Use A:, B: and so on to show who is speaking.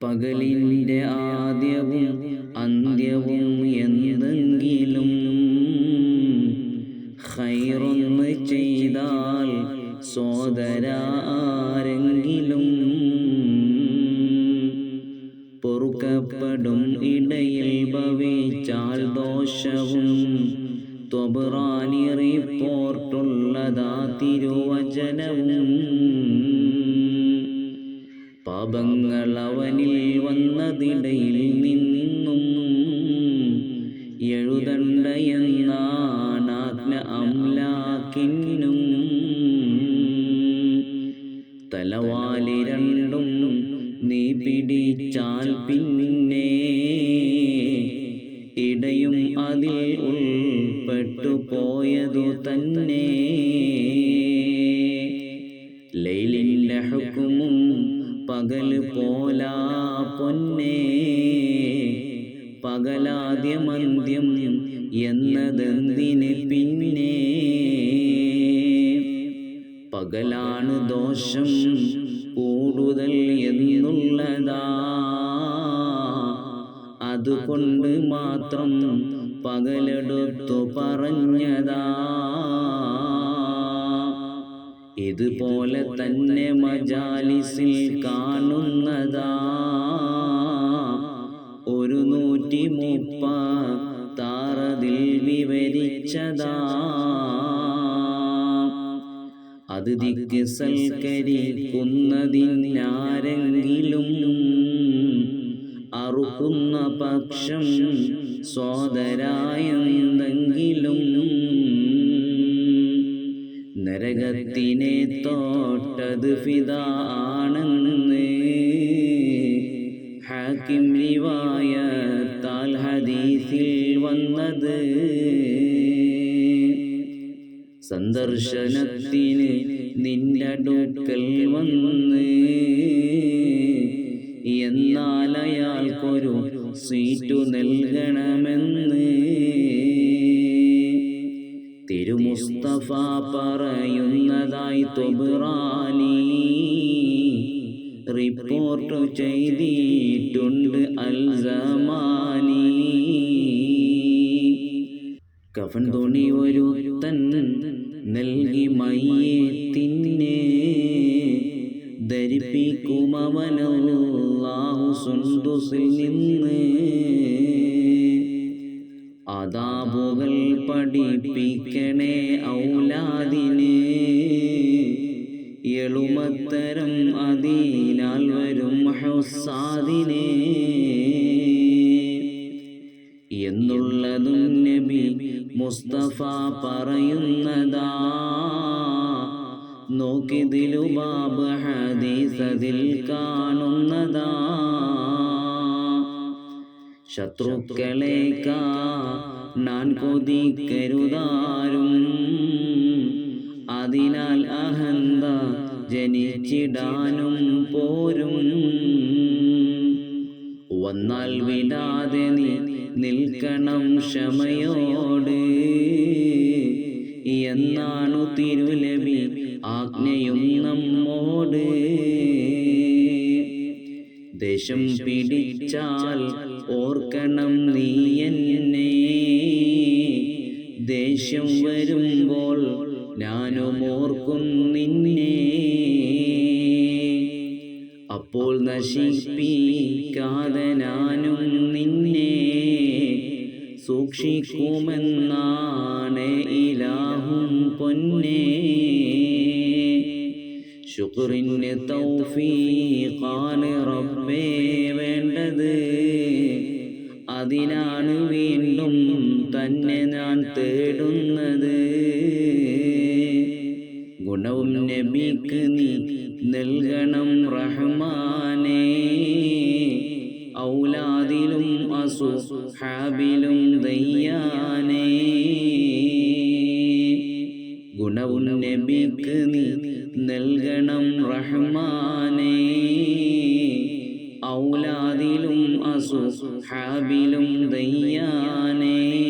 A: പകലിന്റെ ആദ്യവും അന്ത്യവും എന്തെങ്കിലും ഹൈറൊന്ന് ചെയ്താൽ സോദര ആരെങ്കിലും പൊറുക്കപ്പെടും ഇടയിൽ ഭവിച്ചാൽ ദോഷവും ത്വബ്രാനി റിപ്പോർട്ടുള്ളതാ തിരുവചനവും. പാപങ്ങൾ അവനിൽ വന്നതിടയിൽ നിന്നും എഴുതണ്ട എന്നാണാജ്ഞ അംലാക്കിനും തലവാലി രണ്ടും നീ പിടിച്ചാൽ പിന്നെ ഇടയും അതിൽ പകലാദ്യമന്ത്യം എന്നതെന്തിന് പിന്നെ? പകലാണ് ദോഷം കൂടുതൽ എന്നുള്ളതാ. അതുകൊണ്ട് മാത്രം പകലെടുത്തു പറഞ്ഞതാ. ഇതുപോലെ തന്നെ മജാലിസിൽ കാണുന്നതാ. ഒരു നൂറ്റി മുപ്പത്താറതിൽ വിവരിച്ചതാ. അത് ദിക്ക് സൽക്കരിക്കുന്നതിനാരെങ്കിലും അറുക്കുന്ന പക്ഷം സോദരായെന്തെങ്കിലും നരകത്തിനെ തോട്ടത് ഫിതാണെന്ന് ഹാക്കിം റിവാ വന്നത് സന്ദർശനത്തിന് നിന്നടുക്കൽ വന്ന് എന്നാൽ അയാൾക്കൊരു സീറ്റു നൽകണമെന്ന് തിരുമുസ്തഫ പറയുന്നതായി തൊബുറാനി റിപ്പോർട്ട് ചെയ്തിട്ടുണ്ട് അൽസമാനി. കഫൻ തുണി ഒരു തൻ നൽകി മയ്യത്തിനെ ധരിപ്പിക്കുമവനല്ലാഹു സുന്ദുസിൽ നിന്ന്. അതാബുകൾ പഠിപ്പിക്കണേ ഔലാദിന്. എന്നുള്ളതും നബി മുസ്തഫ പറയുന്നതാ. നോക്കിതിലു ബാബ് ഹദീസതിൽ കാണുന്നതാ. ശത്രുക്കളേക്കാ നാൻ കൊതിക്കരുതാരും അതിനാൽ അഹന്ത ജനിച്ചിടാനും വന്നാൽ വിടാതെ നീ നിൽക്കണം ക്ഷമയോട്. എന്നാണു തിരുലവി ആജ്ഞയും നമ്മോട്. ദേശം പിടിച്ചാൽ ഓർക്കണം നീ എന്നെ. ദേഷ്യം വരുമ്പോൾ ഞാനും ഓർക്കും നിന്നെ. അപ്പോൾ നശിപ്പിക്കാതെ ഞാനും നിന്നെ സൂക്ഷിക്കുമെന്നാണ് ഇലാഹും പൊന്നേ. ശുക്രിന് തൗഫീഖാണ് റബ്ബേ വേണ്ടത്. അതിനാണ് വീണ്ടും തന്നെ ഞാൻ തേടുന്നത്. ഗുണവും നബിക്ക് നൽകണം റഹ്മാനേ. ഔലാദിലും അസുഹാബിലും ദയ്യാനേ. ഗുണവും നബിക്ക് നീ നൽകണം റഹ്മാനേ. ഔലാദിലും അസുഹാബിലും ദയ്യാനേ.